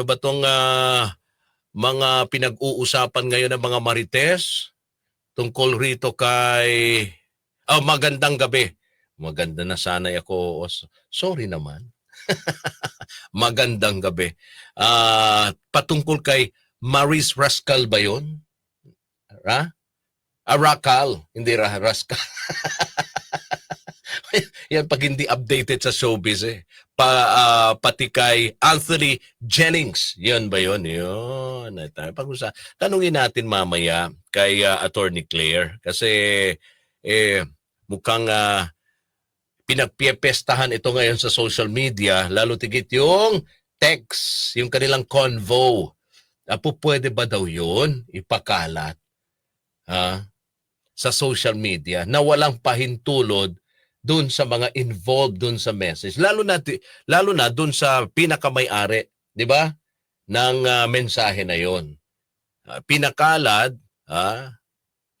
ano ba tong ah, mga pinag-uusapan ngayon ng mga marites tungkol rito kay oh, magandang gabi. Maganda na sanay ako. O, s- Sorry naman. magandang gabi. Ah, patungkol kay Maris Rascal ba yun? Ha? Ah, Rakal. Hindi ra Rascal. Yan pag hindi updated sa showbiz eh. Pa, ah, pati kay Anthony Jennings. Yan ba yun? Yun. Tayo pag-usa. Tanungin natin mamaya kay ah, Attorney Claire. Kasi eh, mukhang ah, pinagpiepestahan ito ngayon sa social media. Lalo tigit yung text, yung kanilang convo. Apo, pwede ba daw yun ipakalat ha, sa social media na walang pahintulod dun sa mga involved dun sa message. Lalo na, lalo na dun sa pinakamay-ari, di ba? Ng ah, mensahe na yon. Ah, pinakalad, ah,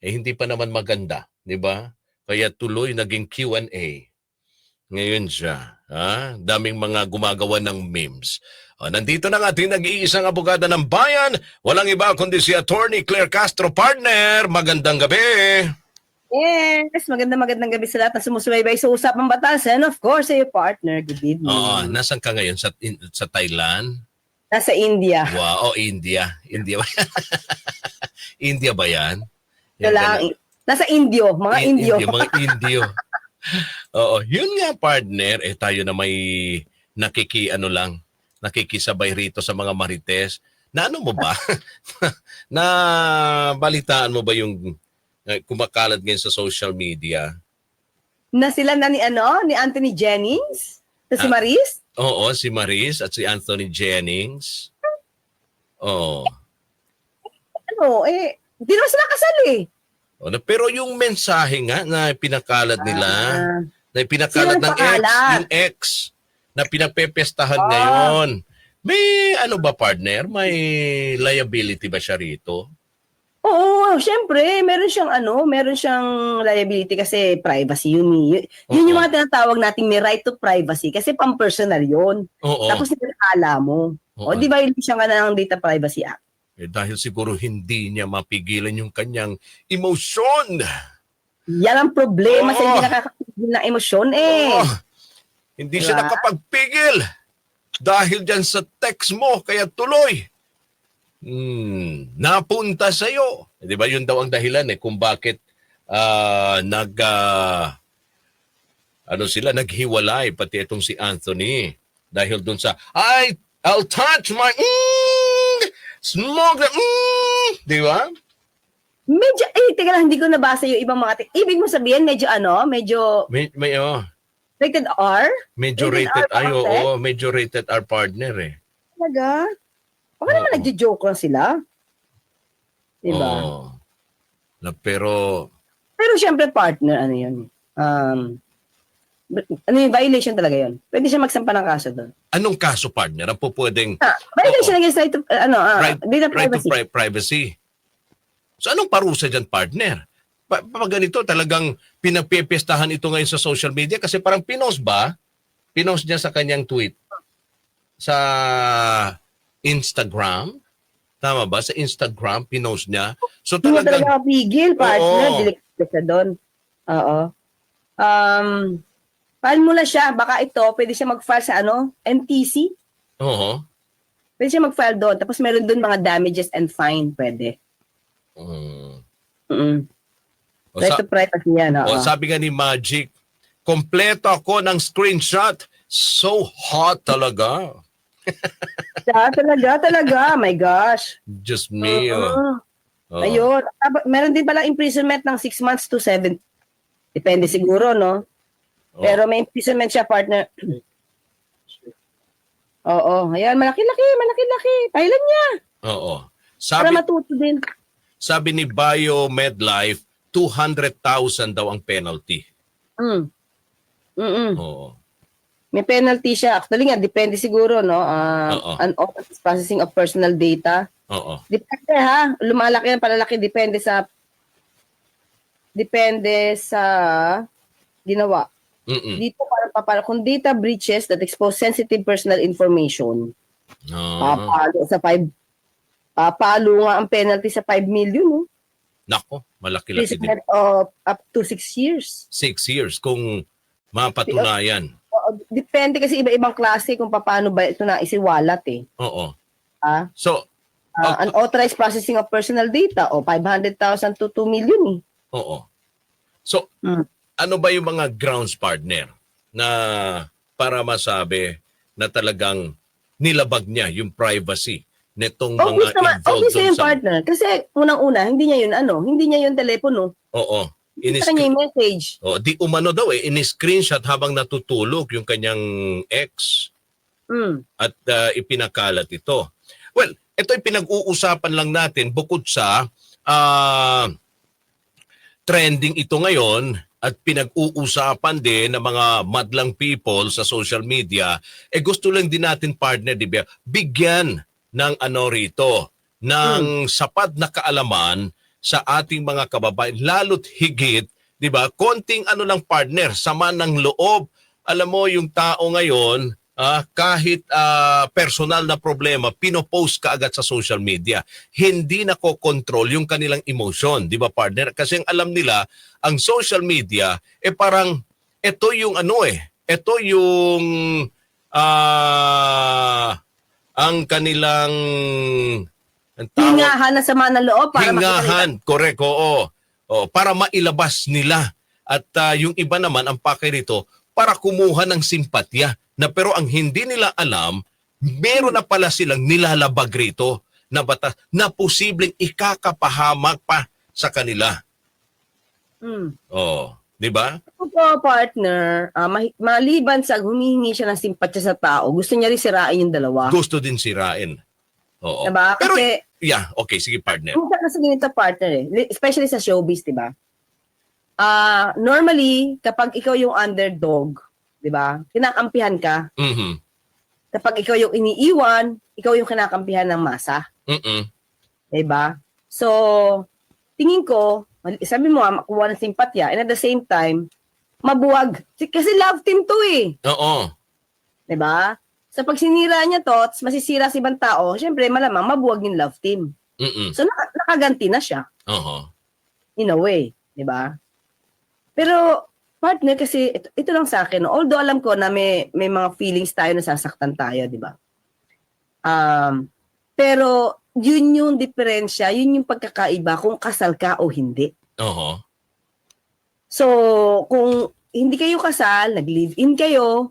eh hindi pa naman maganda, di ba? Kaya tuloy naging Q&A. Ngayon siya, ha? daming mga gumagawa ng memes. O, nandito na nga ating nag-iisang abogada ng bayan. Walang iba kundi si Attorney Claire Castro, partner. Magandang gabi. Yes, maganda magandang gabi sa lahat na sumusubaybay sa Usapang Batas. And of course, iyo partner, good evening. Oo, nasan ka ngayon? Sa, in- sa Thailand? Nasa India. Wow, oh, India. India ba? India ba yan? Ito lang. Nasa Indio, mga In- Indio. India, mga Indio. Oo, yun nga partner, eh tayo na may nakiki ano lang, nakikisabay rito sa mga marites. Na ano mo ba? na balitaan mo ba yung kumakalat ngayon sa social media? Na sila na ni ano, ni Anthony Jennings, na si Ah. Maris. Oo, si Maris at si Anthony Jennings. Oo. Ano, eh, hindi naman sila kasal eh. O, na- pero yung mensahe nga na pinakalat nila, Ah, na pinakalat ng ex, yung ex na pinapepestahan Ah. ngayon. May ano ba partner? May liability ba siya rito? Oo, syempre, meron siyang ano, meron siyang liability kasi privacy yun. eh. Yun, yun yung Oo. mga tinatawag nating may right to privacy kasi pang-personal yun. Oo. Tapos nilaala mo. Oo. O, di ba violation ka na ng Data Privacy Act? Eh, dahil siguro hindi niya mapigilan yung kanyang emosyon. Yan ang problema sa Oo. hindi nakakapigil ng emosyon eh. Oo. Hindi siya Diba? nakapagpigil dahil dyan sa text mo kaya tuloy. Hmm, napunta sa iyo. Eh, 'Di ba 'yun daw ang dahilan eh kung bakit ah, nag ah, ano sila naghiwalay pati itong si Anthony dahil dun sa I I'll touch my mm, smoke the mm, 'di ba? Medyo, eh, teka lang, hindi ko nabasa yung ibang mga, ibig mo sabihin, medyo ano, medyo May, may oh, rated R? medyo Rated rated R ay oo, medyo rated our partner eh. Talaga? Baka naman nagjo-joke lang sila. Diba? Oo. Na, pero Pero syempre partner, ano yun? Um, ano yung violation talaga yun? Pwede siya magsampa ng kaso doon. anong kaso partner ang po pwedeng Ah, violation against right to, ano, ah, Right- data right to privacy. pri- privacy. So anong parusa dyan, partner? Pa, pa ganito, talagang pinagpipestahan ito ngayon sa social media kasi parang pinost ba? Pinost niya sa kanyang tweet sa Instagram. Tama ba? Sa Instagram, pinost niya. So Hindi mo talagang, talaga mapigil, partner. Oo. Delikado siya doon. Oo. Um, file mo na siya. Baka ito, pwede siya mag-file sa ano, NTC. oo. Pwede siya mag-file doon. Tapos meron doon mga damages and fine. Pwede. Mm. Mm-mm. O, Right sa- to privacy yan. o, Oo. sabi nga ni Magic, kompleto ako ng screenshot. So hot talaga. Siya, talaga, talaga. My gosh. Just me. oh. Oo. Oo. Ayun. Meron din pala imprisonment ng 6 months to 7. Depende siguro, no? Oo. Pero may imprisonment siya, partner. Oo. Ayan, malaki-laki, malaki-laki. Thailand niya. Oo. Para Sabi, matuto din. sabi ni Bio MedLife, 200,000 daw ang penalty. Mm. Mm-mm. Oo. May penalty siya. Actually nga, depende siguro, no? Uh, Oo. unauthorized processing of personal data. Oo. Depende ha. Lumalaki yan, palalaki. Depende sa depende sa ginawa. Mm-mm. Dito para papara kung data breaches that expose sensitive personal information, Ah, Papalo sa 5 Papalo nga ang penalty sa 5 million, no? nako, malaki-laki din. Imprisonment of up to 6 years. Six years kung mapatunayan. Depende kasi iba-ibang klase kung paano ba ito na isiwalat eh. Oo. Ah, So, Ah, unauthorized processing of personal data o 500,000 to 2 million eh. oo. So, Mm. ano ba yung mga grounds partner na para masabi na talagang nilabag niya yung privacy nitong Obvious mga naman, involved obvious sa... partner. Kasi unang-una, hindi niya yun ano, hindi niya yun telepono. Oo. Inis- sa kanya yung message. oh, di umano daw eh, in-screenshot habang natutulog yung kanyang ex Mm. at uh, ipinakalat ito. Well, ito ay pinag-uusapan lang natin bukod sa ah, trending ito ngayon at pinag-uusapan din ng mga madlang people sa social media, eh gusto lang din natin partner, di ba? Bigyan ng ano rito, ng sapat na kaalaman sa ating mga kababayan, lalo't higit, di ba? Konting ano lang partner, sama ng loob. Alam mo, yung tao ngayon, ah, kahit ah, personal na problema, pinopost ka agad sa social media. Hindi nako-control yung kanilang emotion, di ba partner? Kasi ang alam nila, ang social media, eh parang, ito yung ano eh, ito yung ah ang kanilang ang tawag- Hingahan na sama ng loob para Hingahan, correct, oo. Oo, para mailabas nila. At ah, yung iba naman, ang pake rito, para kumuha ng simpatya. Na pero ang hindi nila alam, meron na pala silang nilalabag rito na batas na posibleng ikakapahamak pa sa kanila. Mm. Oh, 'di ba? Ito, partner, ma- maliban sa humihingi siya ng simpatya sa tao, gusto niya rin sirain yung dalawa. Gusto din sirain. Oo. Diba? Pero Kasi, yeah, okay, sige partner. kung kasi ganito partner eh, especially sa showbiz, di ba? Ah, normally, kapag ikaw yung underdog, di ba? Kinakampihan ka. Mhm. Kapag ikaw yung iniiwan, ikaw yung kinakampihan ng masa. Mhm. di ba? So, tingin ko, sabi mo nga, makuha ng simpatya, and at the same time, mabuwag. Si- Kasi love team to eh. Oo. Di ba? So, pag sinira niya to, masisira si ibang tao, syempre, malamang mabuwag yung love team. Mhm. So, naka- nakaganti na siya, Oo. in a way. Di ba? Pero, partner, kasi ito, ito lang sa akin, although alam ko na may, may mga feelings tayo na sasaktan tayo, di ba? Um, pero, yun yung diferensya, yun yung pagkakaiba kung kasal ka o hindi. Oo. So, kung hindi kayo kasal, nag-live-in kayo,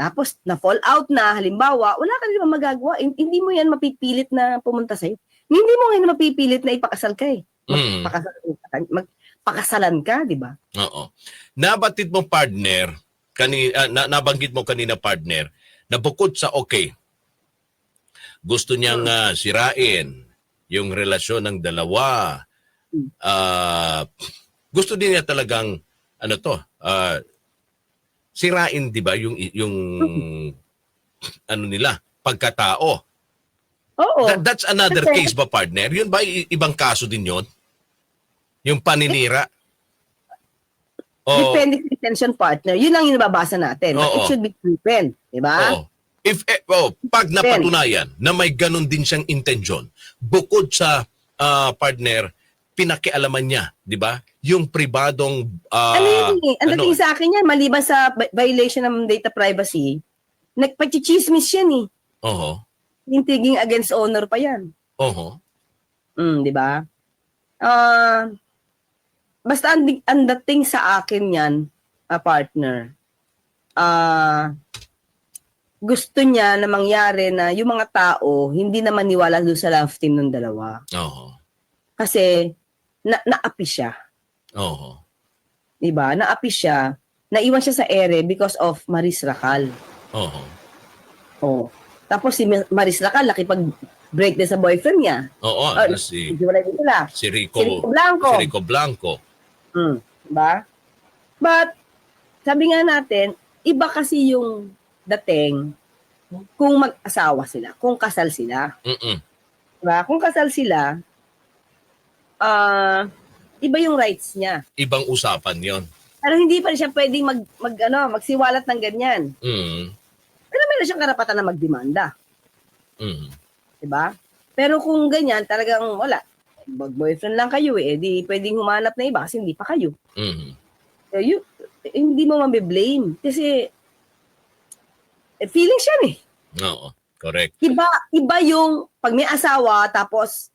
tapos na-fall out na, halimbawa, wala ka naman magagawa. Hin- Hindi mo yan mapipilit na pumunta sa'yo. Hindi mo ngayon mapipilit na ipakasal ka eh. Mm. Magpakasal, magpakasalan ka, di ba? Oo. Nabatid mo partner, kani, ah, na, nabanggit mo kanina partner, na bukod sa okay, gusto niyang ah, sirain yung relasyon ng dalawa. Ah, gusto din niya talagang ano to, ah, sirain 'di ba yung yung ano nila, pagkatao. Oo. That- that's another Kasi- case ba partner? Yun ba i- ibang kaso din yon? Yung paninira? O- Depende sa intention partner. Yun ang inababasa natin. Oo. It should be proven. Di ba? Oo. If eh, oh, pag napatunayan na may ganun din siyang intensyon, bukod sa ah, partner, pinakialaman niya, 'di ba? Yung pribadong ah, ano yun eh? Ang ano? sa akin yan, maliban sa vi- violation ng data privacy, nagpachichismis yan eh. Oho. Intriguing against owner pa yan. Oho. Mm, di ba? Ah, basta ang, ang dating sa akin yan, a partner, ah, gusto niya na mangyari na yung mga tao hindi na maniwala doon sa love team ng dalawa. Oho. Kasi na naapi siya, Oho. 'di ba? Naapi siya, naiwan siya sa ere because of Maris Racal. Oho. Oh. Tapos si Maris Racal nakipag break din sa boyfriend niya. Oo, Ah, ano si sila. si Rico, Si Rico Blanco. si Rico Blanco. Mm, ba? But sabi nga natin, iba kasi yung dating kung mag-asawa sila, kung kasal sila, Mm. 'di ba? Kung kasal sila, ah iba yung rights niya. Ibang usapan 'yon. Pero hindi pa rin siya pwedeng mag, mag ano, magsiwalat ng ganyan. Mm. Pero meron siyang karapatan na magdemanda. Mhm. 'di ba? Pero kung ganyan, talagang wala. Mag-boyfriend lang kayo eh, di pwedeng humanap na iba kasi hindi pa kayo. Mhm. Eh, you, eh, hindi mo mabe-blame kasi eh, feelings yan eh. Oo. Correct. Iba, iba yung pag may asawa tapos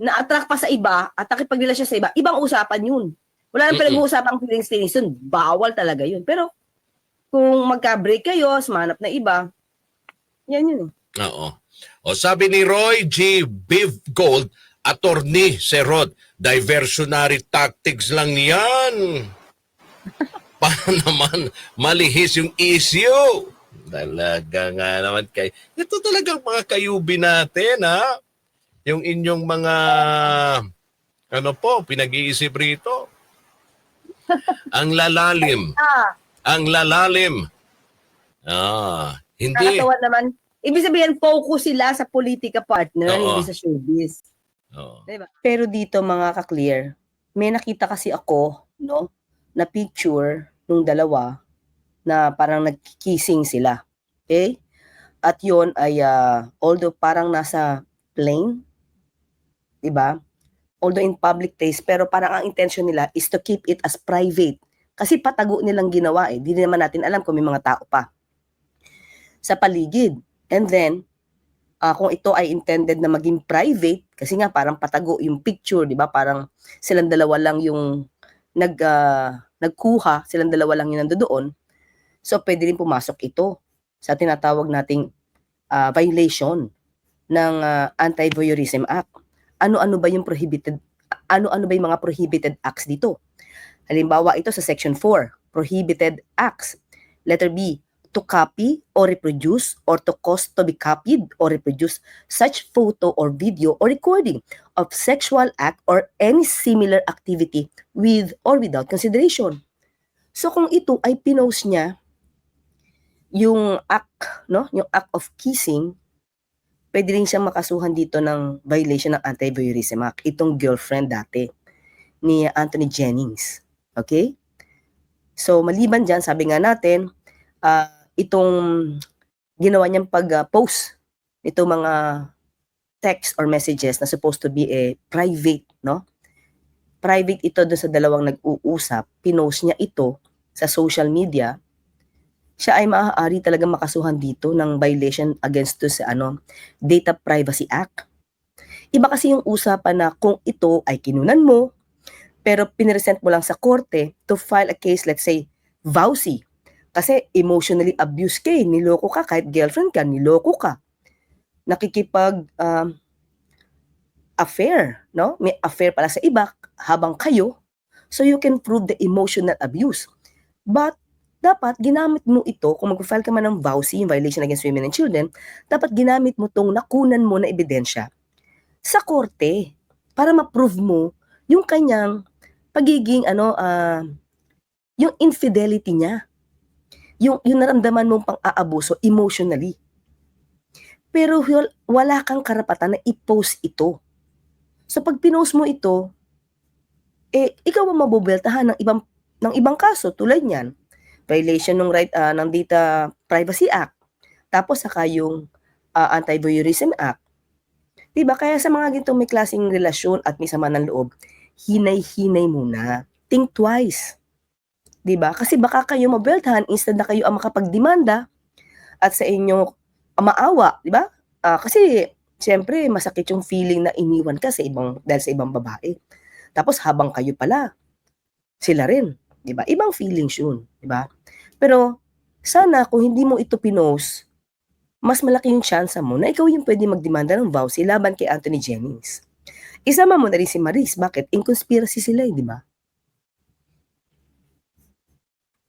na-attract pa sa iba at nakipagrelasyon siya sa iba, ibang usapan yun. Wala nang pinag-uusapang feelings feelings yun. Bawal talaga yun. Pero kung magka-break kayo, sumanap na iba, yan yun eh. Oo. O sabi ni Roy G. Biv Gold, attorney Serod, diversionary tactics lang yan. Para naman malihis yung issue. Talaga nga naman kay ito talagang mga kayubi natin ha. Yung inyong mga ano po, pinag-iisip rito. Ang lalalim, Ah, ang lalalim. Ah, hindi. nakakatawa naman. Ibig sabihin, focus sila sa politika partner, Oo. hindi sa showbiz. Oo. Diba? Pero dito mga ka-clear, may nakita kasi ako, no, na picture nung dalawa na parang nagkikissing sila. Okay? At yon ay ah, although parang nasa plane, 'di ba? Although in public place, pero parang ang intention nila is to keep it as private. Kasi patago nilang ginawa eh. Di naman natin alam kung may mga tao pa sa paligid. And then, ah, kung ito ay intended na maging private, kasi nga parang patago yung picture, di ba? Parang silang dalawa lang yung nag, ah, nagkuha, silang dalawa lang yung nandoon. So, pwede rin pumasok ito sa tinatawag nating ah, violation ng ah, Anti-Voyeurism Act. Ano-ano ba yung prohibited, ano-ano ba yung mga prohibited acts dito? Halimbawa, ito sa Section 4, Prohibited Acts. Letter B, to copy or reproduce or to cause to be copied or reproduce such photo or video or recording of sexual act or any similar activity with or without consideration. So kung ito ay pinost niya yung act, no, yung act of kissing, pwede rin siyang makasuhan dito ng violation ng Anti-Voyeurism Act. Itong girlfriend dati ni Anthony Jennings. Okay? So maliban dyan, sabi nga natin, ah, itong ginawa niyang pag-post nito mga text or messages na supposed to be a private, no? Private ito doon sa dalawang nag-uusap, pinost niya ito sa social media, siya ay maaari talaga makasuhan dito ng violation against to sa ano, Data Privacy Act. Iba kasi yung usapan na kung ito ay kinunan mo, pero pinresent mo lang sa korte to file a case, let's say, vowsy, kasi emotionally abused ka eh. Niloko ka, kahit girlfriend ka, niloko ka. Nakikipag um, affair, no? May affair pala sa iba habang kayo. So you can prove the emotional abuse. But dapat ginamit mo ito, kung mag-file ka man ng VAUSI, yung Violation Against Women and Children, dapat ginamit mo tong nakunan mo na ebidensya sa korte para ma-prove mo yung kanyang pagiging ano ah, yung infidelity niya yung, yung naramdaman mong pang-aabuso emotionally. Pero wal- wala kang karapatan na i-post ito. So pag pinost mo ito, eh ikaw ang mabubeltahan ng ibang ng ibang kaso tulad niyan. Violation ng right ah, ng Data Privacy Act. Tapos saka yung ah, Anti-Voyeurism Act. 'Di ba? Kaya sa mga ganitong may klaseng relasyon at may sama ng loob, hinay-hinay muna. Think twice. 'di ba? Kasi baka kayo mabeltahan instead na kayo ang makapagdemanda at sa inyo maawa, 'di ba? Ah, kasi siyempre masakit yung feeling na iniwan ka sa ibang dahil sa ibang babae. Tapos habang kayo pala sila rin, 'di ba? Ibang feelings 'yun, 'di ba? Pero sana kung hindi mo ito pinost, mas malaki yung chance mo na ikaw yung pwede magdemanda ng vowsy laban kay Anthony Jennings. Isama mo na rin si Maris. Bakit? In conspiracy sila, eh, di ba?